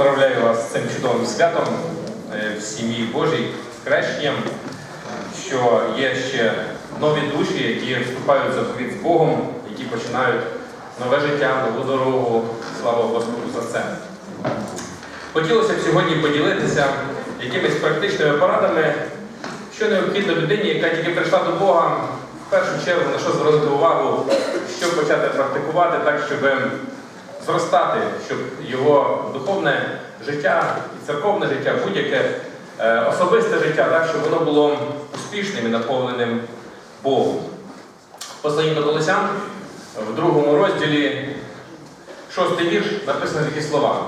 Поздравляю вас з цим чудовим святом е, в сім'ї Божій, з хрещенням, що є ще нові душі, які вступають в заповідь з Богом, які починають нове життя, нову дорогу. Слава Господу за це. Хотілося б сьогодні поділитися якимись практичними порадами, що необхідно людині, яка тільки прийшла до Бога, в першу чергу на що звернути увагу, що почати практикувати так, щоб зростати, щоб його духовне життя і церковне життя, будь-яке е, особисте життя, так, щоб воно було успішним і наповненим Богом. В Посланні до Колосян в другому розділі шостий вірш написано такі слова.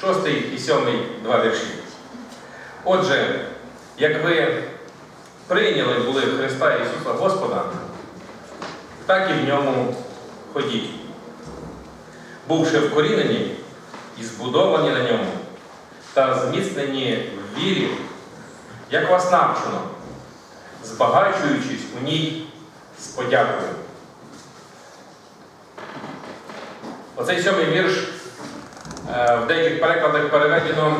Шостий і сьомий два вірші. Отже, як ви прийняли були Христа Ісуса Господа, так і в ньому ходіть, бувши вкорінені і збудовані на ньому, та зміцнені в вірі, як вас навчено, збагачуючись у ній з подякою. Оцей сьомий вірш е, в деяких перекладах переведено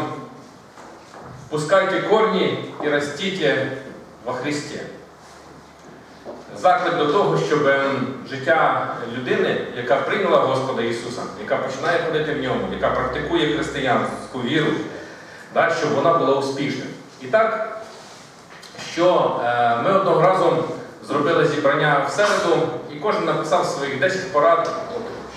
Пускайте корні і ростіть во Христі. Заклик до того, щоб ем, життя людини, яка прийняла Господа Ісуса, яка починає ходити в ньому, яка практикує християнську віру, да, щоб вона була успішною. І так, що е, ми одного разу зробили зібрання в середу, і кожен написав своїх 10 порад,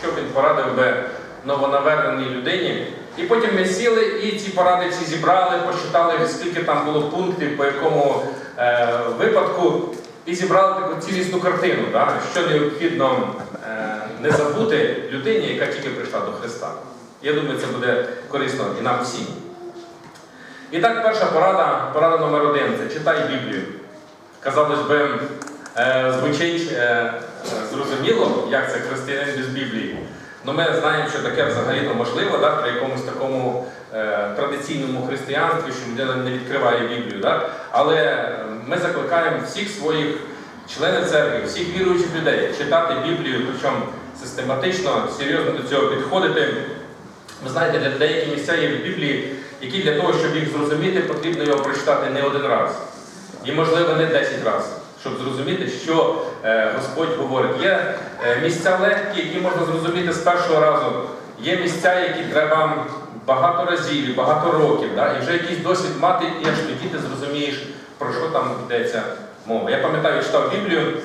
що він порадив би новонаверненій людині. І потім ми сіли і ці поради всі зібрали, посчитали, скільки там було пунктів, по якому е, випадку, і зібрали таку цілісну картину, да, що необхідно е, не забути людині, яка тільки прийшла до Христа. Я думаю, це буде корисно і нам всім. І так, перша порада, порада номер один це читай Біблію. Казалось би, е, звучить е, зрозуміло, як це християнин без Біблії. Ну, ми знаємо, що таке взагалі можливо да, при якомусь такому е, традиційному християнстві, що людина не відкриває Біблію. Да? Але ми закликаємо всіх своїх членів церкви, всіх віруючих людей читати Біблію, причому систематично, серйозно до цього підходити. Ви знаєте, для деякі місця є в Біблії, які для того, щоб їх зрозуміти, потрібно його прочитати не один раз. І, можливо, не 10 разів, щоб зрозуміти, що е, Господь говорить. Є е, місця легкі, які можна зрозуміти з першого разу. Є місця, які треба багато разів, багато років, да? і вже якийсь досвід мати, і аж тоді ти зрозумієш, про що там йдеться мова. Я пам'ятаю, читав Біблію.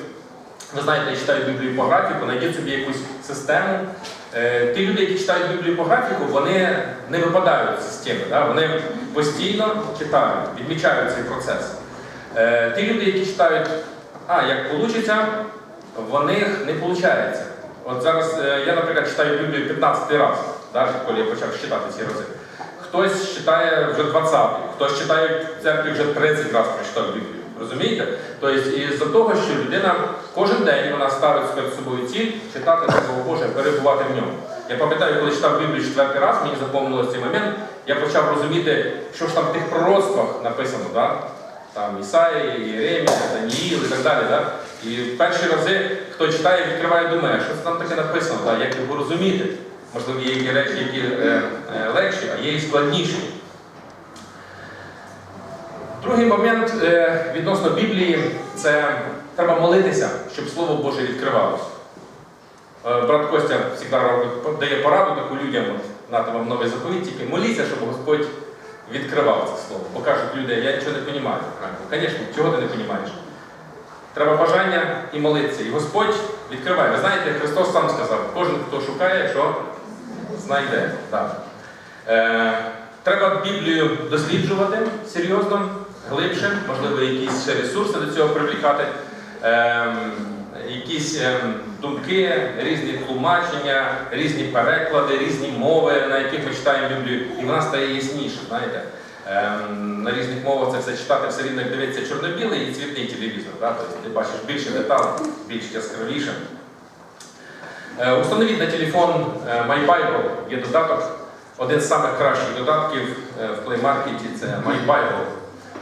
Ви знаєте, я читаю Біблію по графіку, знайдіть собі якусь систему. Е, Ті люди, які читають Біблію по графіку, вони не випадають з системи. Да? Вони постійно читають, відмічають цей процес. Е, Ті люди, які читають, а як вийде, в них не виходить. От зараз е, я, наприклад, читаю Біблію 15 раз, да, коли я почав читати ці рази. Хтось читає вже 20-й, хтось читає в церкві вже 30 разів прочитав Біблію. Розумієте? Тобто, із-за того, що людина кожен день вона ставить перед собою ціль читати Слово Боже, перебувати в ньому. Я пам'ятаю, коли читав Біблію четвертий раз, мені запомнилось цей момент, я почав розуміти, що ж там в тих пророцтвах написано. Да? Там Ісаїя, Єремія, Даніїл і так далі. Да? І перші рази, хто читає, відкриває, думає, що це там таке написано, да? як його розуміти. Можливо, є які речі, які е, е, легші, а є і складніші. Другий момент е, відносно Біблії це треба молитися, щоб Слово Боже відкривалося. Брат Костя завжди дає пораду таку людям, нати вам новий заповідь, тільки моліться, щоб Господь відкривав це слово. Бо кажуть люди, я нічого не розумію. Звісно, чого ти не розумієш? Треба бажання і молитися. І Господь відкриває. Ви знаєте, Христос сам сказав, кожен, хто шукає, що знайде. Так. Е, треба Біблію досліджувати серйозно, глибше, можливо, якісь ще ресурси до цього привлікати, е, якісь е, думки, різні тлумачення, різні переклади, різні мови, на яких ми читаємо Біблію, і вона стає ясніше. знаєте. Е, на різних мовах це все читати все рівно, дивиться чорно-білий і цвітний телевізор. Да? Тобто ти бачиш більше деталей, більш яскравіше. Е, Установіть на телефон е, My Bible, є додаток. Один з самих кращих додатків е, в Play Market це My Bible.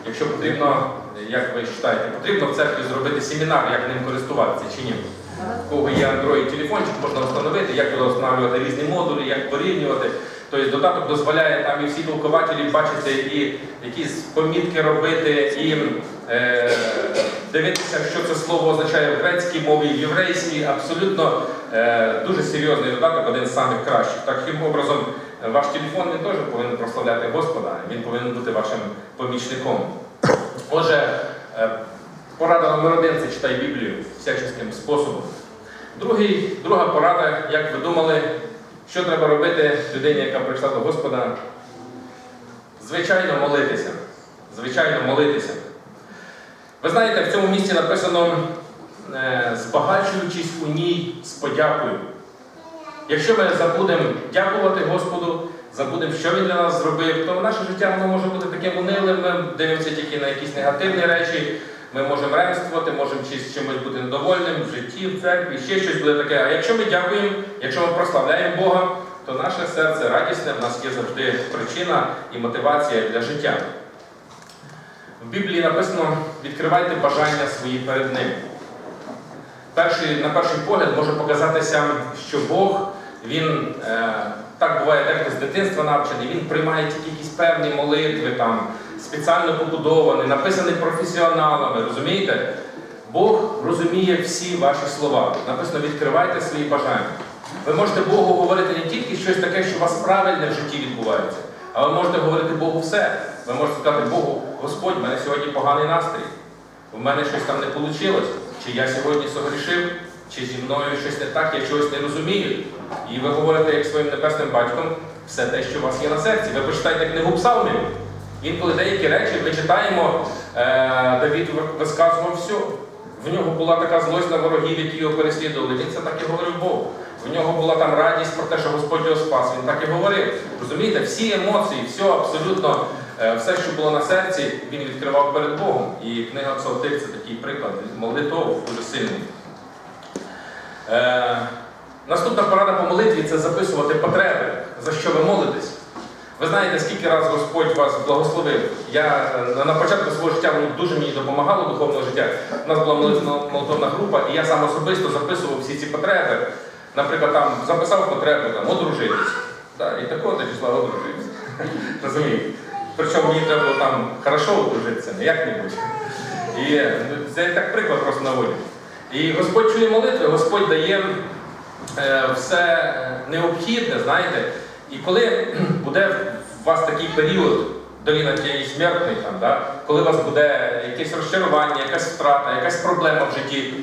Якщо потрібно, як ви вважаєте, потрібно в церкві зробити семінар, як ним користуватися чи ні. У кого є Android телефончик, можна встановити, як туди встановлювати різні модулі, як порівнювати. Тобто додаток дозволяє там і всі толкователі бачити, і якісь помітки робити, і е, дивитися, що це слово означає в грецькій мові, в єврейській. Абсолютно дуже серйозний додаток, один з самих кращих. Таким образом, ваш телефон він теж повинен прославляти Господа, він повинен бути вашим помічником. Отже, е, порада номер один це читай Біблію всяческим способом. Другий, друга порада, як ви думали, що треба робити людині, яка прийшла до Господа? Звичайно, молитися. Звичайно, молитися. Ви знаєте, в цьому місці написано, е, збагачуючись у ній з подякою. Якщо ми забудемо дякувати Господу, забудемо, що Він для нас зробив, то наше життя воно може бути таким унилим, дивимося тільки на якісь негативні речі, ми можемо ремствувати, можемо чи- чимось бути недовольним в житті, в церкві, ще щось буде таке. А якщо ми дякуємо, якщо ми прославляємо Бога, то наше серце радісне, в нас є завжди причина і мотивація для життя. В Біблії написано: відкривайте бажання свої перед Ним. Перший, на перший погляд може показатися, що Бог, він е, так буває, дехто з дитинства навчений, він приймає тільки якісь певні молитви, там, спеціально побудовані, написані професіоналами, розумієте? Бог розуміє всі ваші слова. Написано, відкривайте свої бажання. Ви можете Богу говорити не тільки щось таке, що у вас правильне в житті відбувається, а ви можете говорити Богу все. Ви можете сказати Богу, Господь, в мене сьогодні поганий настрій. У мене щось там не вийшло, чи я сьогодні согрішив, чи зі мною щось не так, я чогось не розумію. І ви говорите як своїм небесним батьком все те, що у вас є на серці. Ви почитайте книгу псалмів. Інколи деякі речі ми читаємо, е, Давід висказував все. В нього була така злость на ворогів, які його переслідували. Він це так і говорив Богу. В нього була там радість про те, що Господь його спас. Він так і говорив. Розумієте, всі емоції, все абсолютно, все, що було на серці, він відкривав перед Богом. І книга Псалтир це такий приклад молитов дуже сильний. Е, наступна порада по молитві це записувати потреби, за що ви молитесь. Ви знаєте, скільки раз Господь вас благословив. Я е, на початку свого життя воно дуже мені допомагало духовного життя. У нас була молитовна група, і я сам особисто записував всі ці потреби. Наприклад, там записав потребу там, одружитись. Да, і такого числа одружитися. Розумієте? Причому мені треба було там хорошо одружитися, не як-небудь. І ну, це так приклад просто наводю. І Господь чує молитви, Господь дає е, все необхідне, знаєте. І коли буде у вас такий період доліна тієї смертної, там, да, коли у вас буде якесь розчарування, якась втрата, якась проблема в житті,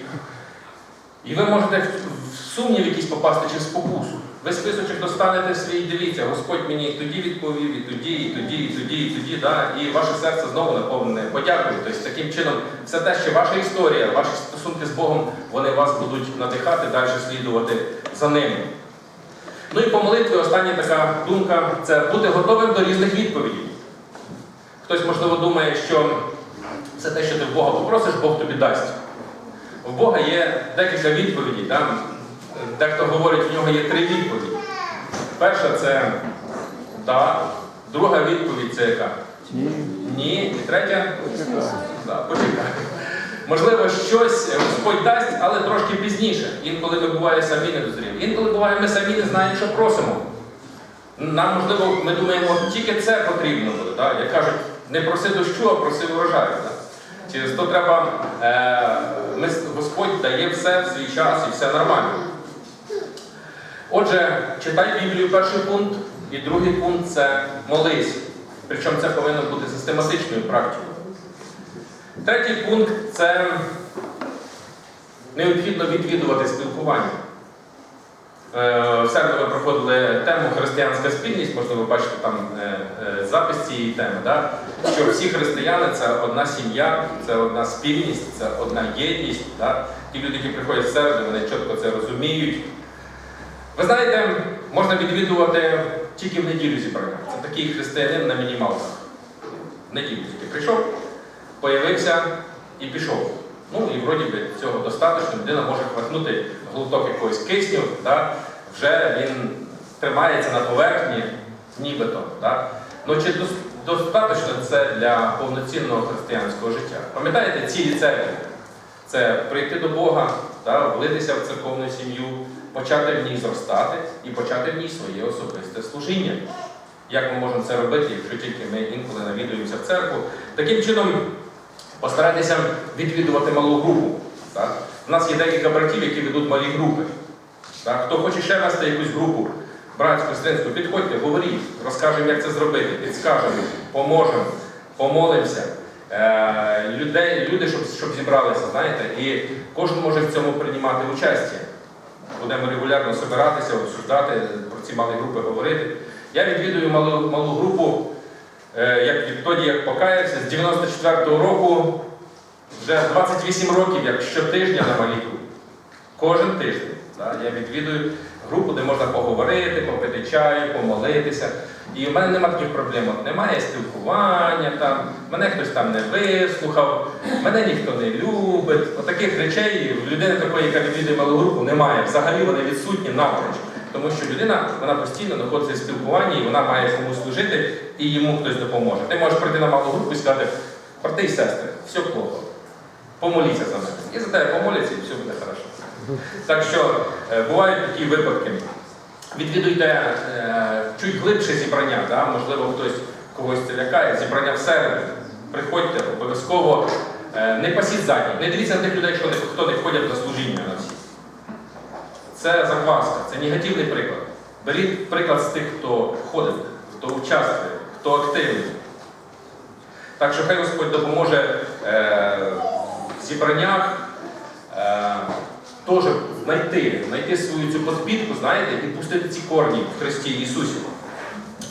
і ви можете в сумнів якийсь попасти чи в спокусу. Ви списочок достанете свій, дивіться, Господь мені і тоді відповів, і тоді, і тоді, і тоді, і тоді, да? і ваше серце знову наповнене подякою. Тобто таким чином, все те, що ваша історія, ваші стосунки з Богом, вони вас будуть надихати, далі слідувати за ними. Ну і по молитві остання така думка це бути готовим до різних відповідей. Хтось, можливо, думає, що все те, що ти в Бога попросиш, Бог тобі дасть. В Бога є декілька відповідей. Там, дехто говорить, в нього є три відповіді. Перша це да, друга відповідь це яка? Ні. І третя? Да, почекай. Можливо, щось Господь дасть, але трошки пізніше. Інколи ми буває самі не дозріли. Інколи буває, ми самі не знаємо, що просимо. Нам, можливо, ми думаємо, тільки це потрібно буде. Да? Як кажуть, не проси дощу, а проси урожаю. Через то треба, е, ми, Господь дає все в свій час і все нормально. Отже, читай Біблію перший пункт, і другий пункт це молись. Причому це повинно бути систематичною практикою. Третій пункт це необхідно відвідувати спілкування. Е, В середу ми проходили тему християнська спільність, можливо, ви бачите там е, е, запис цієї теми, да? що всі християни це одна сім'я, це одна спільність, це одна єдність. Да? Ті люди, які приходять в середу, вони чітко це розуміють. Ви знаєте, можна відвідувати тільки в неділю зібрання. Це такий християнин на мінімалках. В неділю тільки прийшов, появився і пішов. Ну і вроді би цього достатньо, людина може хватнути глоток якогось кисню, да? вже він тримається на поверхні, нібито. Да? Ну чи дос- достатньо це для повноцінного християнського життя? Пам'ятаєте цілі церкви? Це прийти до Бога, да? влитися в церковну сім'ю, почати в ній зростати і почати в ній своє особисте служіння. Як ми можемо це робити, якщо тільки ми інколи навідуємося в церкву? Таким чином постарайтеся відвідувати малу групу. Так? У нас є декілька братів, які ведуть малі групи. Так? Хто хоче ще вести якусь групу, братську, сестринську, підходьте, говоріть, розкажемо, як це зробити, підскажемо, поможемо, помолимося. Е, людей, люди, щоб, щоб зібралися, знаєте, і кожен може в цьому приймати участь. Будемо регулярно збиратися, обсуждати, про ці малі групи говорити. Я відвідую малу, малу групу, е, як відтоді, як покаявся, з 94-го року вже 28 років, як щотижня на малій групі. Кожен тиждень. Да, я відвідую групу, де можна поговорити, попити чаю, помолитися. І в мене немає таких проблем. Немає спілкування, там, мене хтось там не вислухав, мене ніхто не любить. От таких речей в людини такої, яка відвідує малу групу, немає. Взагалі вони відсутні напроч. Тому що людина вона постійно знаходиться в спілкуванні, і вона має комусь служити, і йому хтось допоможе. Ти можеш прийти на малу групу і сказати, брати сестри, все плохо. Помоліться за мене. І за тебе помоляться, і все буде хорошо. Так що е, бувають такі випадки. Відвідуйте е, чуть глибше зібрання, да? можливо, хтось когось це лякає, зібрання в середу. Приходьте, обов'язково е, не пасіть задні. Не дивіться на тих людей, що хто не ходять на служіння на всі. Це закваска, це негативний приклад. Беріть приклад з тих, хто ходить, хто участвує, хто активний. Так що хай Господь допоможе е, в зібраннях е, теж знайти, знайти свою цю подпітку, знаєте, і пустити ці корні в Христі Ісусі.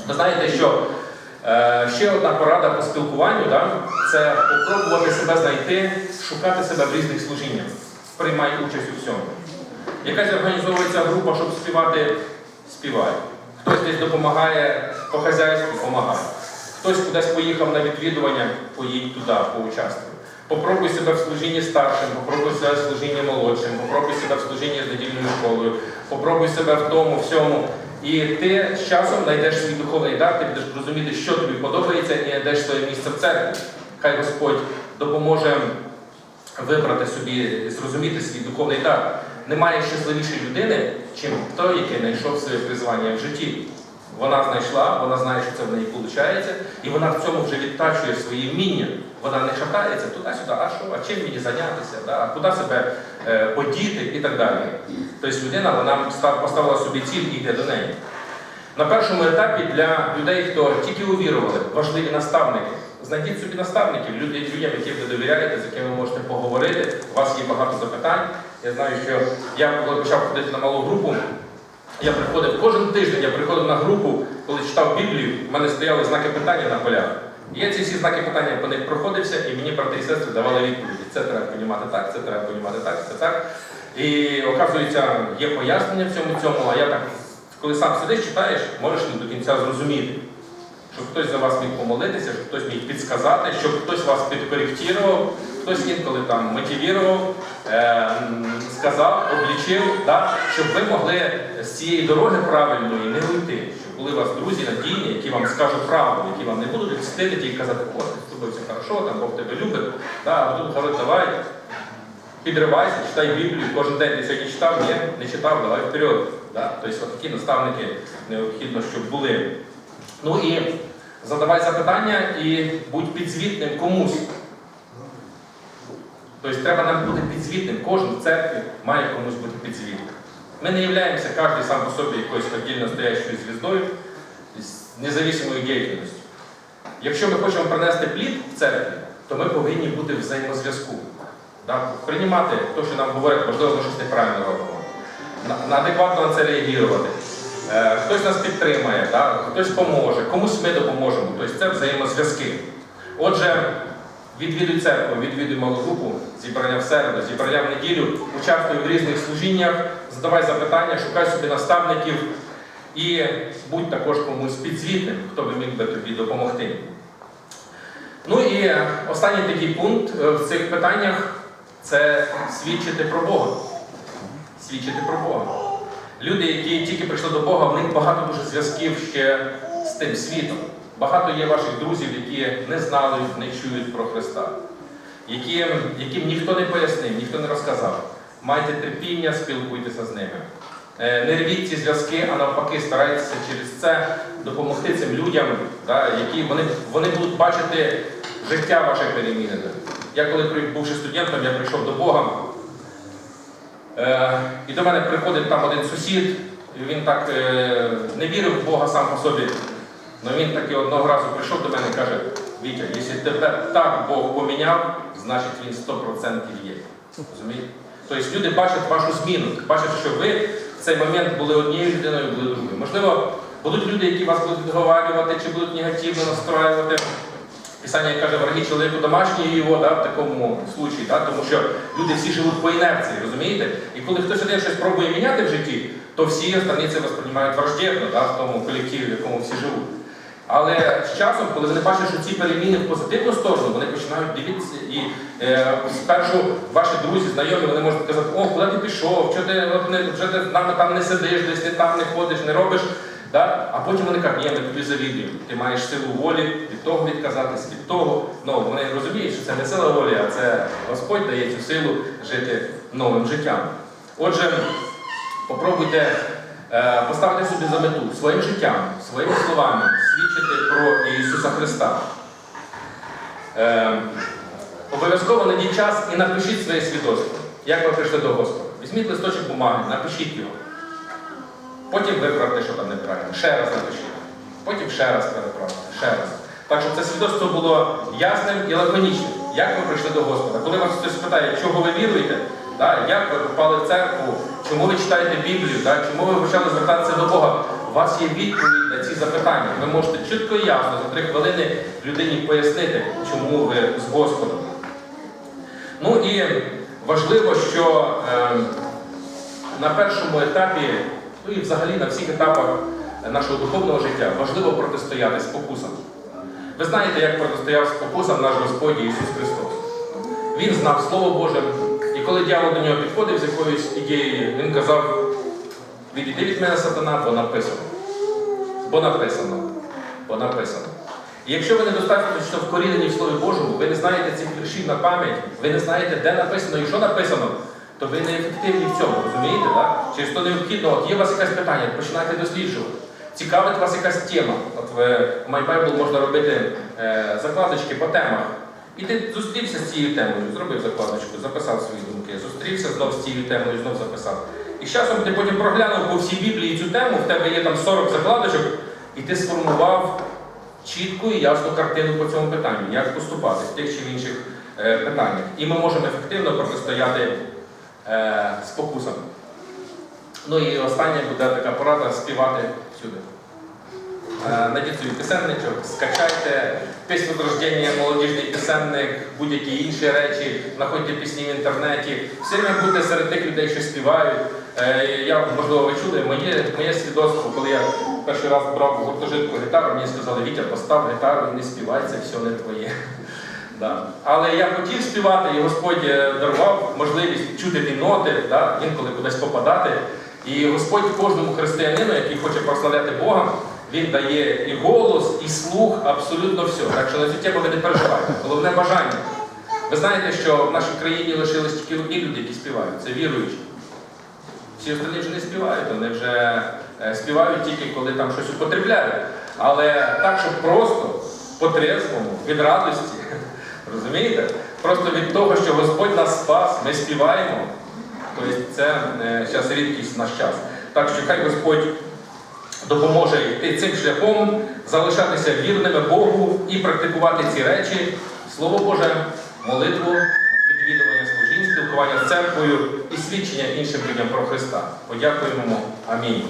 Ви знаєте, що е, ще одна порада по спілкуванню да, це спробувати себе знайти, шукати себе в різних служіннях. Приймай участь у всьому. Якась організовується група, щоб співати, співай. Хтось десь допомагає по хазяйству, допомагає. Хтось кудись поїхав на відвідування, поїдь туди, поучаствуй. Попробуй себе в служінні старшим, попробуй себе в служінні молодшим, попробуй себе в служінні з недільною школою, попробуй себе в тому, всьому. І ти з часом знайдеш свій духовний дар, ти будеш розуміти, що тобі подобається, і знайдеш своє місце в церкві. Хай Господь допоможе вибрати собі, зрозуміти свій духовний дар. Немає щасливішої людини, чим той, який знайшов своє призвання в житті. Вона знайшла, вона знає, що це в неї виходить, і вона в цьому вже відтачує свої вміння. Вона не шатається туди-сюди, а що, а чим мені зайнятися, да? а куди себе е, подіти і так далі. Тобто людина вона поставила собі ціль і йде до неї. На першому етапі для людей, хто тільки увірували, важливі наставники. Знайдіть собі наставників, людям, яким ви довіряєте, з якими ви можете поговорити. У вас є багато запитань. Я знаю, що я коли почав ходити на малу групу, я приходив кожен тиждень, я приходив на групу, коли читав Біблію, в мене стояли знаки питання на полях. І я ці всі знаки питання по них проходився, і мені брати і сестри давали відповіді. Це треба понімати так, це треба понімати так, це так. І оказується, є пояснення в цьому цьому, а я так, коли сам сидиш, читаєш, можеш не до кінця зрозуміти. Щоб хтось за вас міг помолитися, щоб хтось міг підсказати, щоб хтось вас підкоректував, хтось інколи там мотивував, сказав, облічив, да, щоб ви могли з цієї дороги правильної не уйти. Щоб були у вас друзі надійні, які вам скажуть правду, які вам не будуть відстилити і казати, о, з тобою все хорошо, там Бог тебе любить, а тут говорить, давай, підривайся, читай Біблію, кожен день ти сьогодні читав, ні, не читав, давай вперед. Да? Тобто такі наставники необхідно, щоб були. Ну і задавай запитання і будь підзвітним комусь. Тобто треба нам бути підзвітним. Кожен в церкві має комусь бути підзвітним. Ми не являємося кожен сам по собі якоюсь отдільно стоящою звіздою з независимою діяльністю. Якщо ми хочемо принести плід в церкві, то ми повинні бути в взаємозв'язку. Приймати те, що нам говорять, можливо, ми щось неправильно робимо. Адекватно на це реагувати. Е, хтось нас підтримає, хтось поможе, комусь ми допоможемо. Тобто це взаємозв'язки. Отже, відвідуй церкву, відвідуй малу групу, зібрання в середу, зібрання в неділю, участвуй в різних служіннях, задавай запитання, шукай собі наставників і будь також комусь підзвітним, хто би міг би тобі допомогти. Ну і останній такий пункт е, в цих питаннях це свідчити про Бога. Свідчити про Бога. Люди, які тільки прийшли до Бога, в них багато дуже зв'язків ще з тим світом. Багато є ваших друзів, які не знали, не чують про Христа, яким, яким ніхто не пояснив, ніхто не розказав. Майте терпіння, спілкуйтеся з ними. е, не рвіть ці зв'язки, а навпаки, старайтеся через це допомогти цим людям, да, які вони, вони будуть бачити життя ваше перемінене. Я коли бувши студентом, я прийшов до Бога. Е, і до мене приходить там один сусід, він так е, не вірив в Бога сам по собі. Але він таки одного разу прийшов до мене і каже, Вітя, якщо тебе так Бог поміняв, значить він 100% є. Розумієте? Тобто люди бачать вашу зміну, бачать, що ви в цей момент були однією людиною, були другою. Можливо, будуть люди, які вас будуть відговарювати, чи будуть негативно настроювати. Писання каже, враги чоловіку домашній його, да, в такому случаї, да, тому що люди всі живуть по інерції, розумієте? І коли хтось один щось пробує міняти в житті, то всі це восприймають враждєвно да, в тому колективі, в якому всі живуть. Але з часом, коли вони бачать, що ці переміни в позитивну сторону, вони починають дивитися і е, спершу ваші друзі, знайомі, вони можуть казати, о, куди ти пішов, що ти, от, не, вже ти нами там не сидиш, десь ти там не ходиш, не робиш. Да? А потім вони кажуть, ні, ми тобі завідуємо. Ти маєш силу волі від того відказатись, від того. Ну, вони розуміють, що це не сила волі, а це Господь дає цю силу жити новим життям. Отже, попробуйте е, поставити собі за мету своїм життям, своїми словами Ісуса Христа. Е, обов'язково знайдіть час і напишіть своє свідоцтво, як ви прийшли до Господа. Візьміть листочок бумаги, напишіть його. Потім виправте, що там неправильно. Ще раз напишіть. Потім ще раз переправте. Ще раз. Так щоб це свідоцтво було ясним і лаконічним. Як ви прийшли до Господа? Коли вас хтось питає, чого ви віруєте, да, як ви попали в церкву, чому ви читаєте Біблію, да, чому ви почали звертатися до Бога, у вас є відповідь запитання. Ви можете чітко і ясно за три хвилини людині пояснити, чому ви з Господом. Ну і важливо, що е, на першому етапі, ну і взагалі на всіх етапах нашого духовного життя важливо протистояти спокусам. Ви знаєте, як протистояв спокусам наш Господь Ісус Христос. Він знав Слово Боже, і коли дьявол до нього підходив з якоюсь ідеєю, він казав, відійди від мене сатана, бо написано. Бо написано. Бо написано. І якщо ви недостатньо вкорінені в Слові Божому, ви не знаєте цих віршів на пам'ять, ви не знаєте, де написано і що написано, то ви не ефективні в цьому, розумієте? Да? Через то необхідно, от є у вас якесь питання, починайте досліджувати. Цікавить вас якась тема. От в MyBible можна робити е, закладочки по темах. І ти зустрівся з цією темою, зробив закладочку, записав свої думки, зустрівся знов з цією темою, знов записав. І з часом ти потім проглянув по всій Біблії цю тему, в тебе є там 40 закладочок, і ти сформував чітку і ясну картину по цьому питанню, як поступати в тих чи в інших е, питаннях. І ми можемо ефективно протистояти е, спокусам. Ну і остання буде така порада співати всюди. Е, Найдіть собі писемничок, скачайте пісню рождення, молодіжний писемник, будь-які інші речі, знаходьте пісні в інтернеті. Все время будьте серед тих людей, що співають. Е, Я, можливо, ви чули, моє, моє свідоцтво, коли я перший раз брав гуртожитку гітару, мені сказали, Вітя, постав гітару не співай, це все не твоє. Да. Але я хотів співати, і Господь е, дарував можливість чути ті ноти, да, інколи кудись попадати. І Господь кожному християнину, який хоче прославляти Бога, він дає і голос, і слух, абсолютно все. Так що на цю тему ви не переживайте. Головне бажання. Ви знаєте, що в нашій країні лишились тільки одні люди, які співають. Це віруючі. Всі остальні вже не співають, вони вже е, співають тільки коли там щось употребляють. Але так, щоб просто по-трезвому, від радості, розумієте? Просто від того, що Господь нас спас, ми співаємо. Тобто це зараз рідкість наш час. Так що хай Господь допоможе йти цим шляхом, залишатися вірними Богу і практикувати ці речі, Слово Боже, молитву, відвідування служінь, спілкування з церквою і свідчення іншим людям про Христа. Подякуємо. Амінь.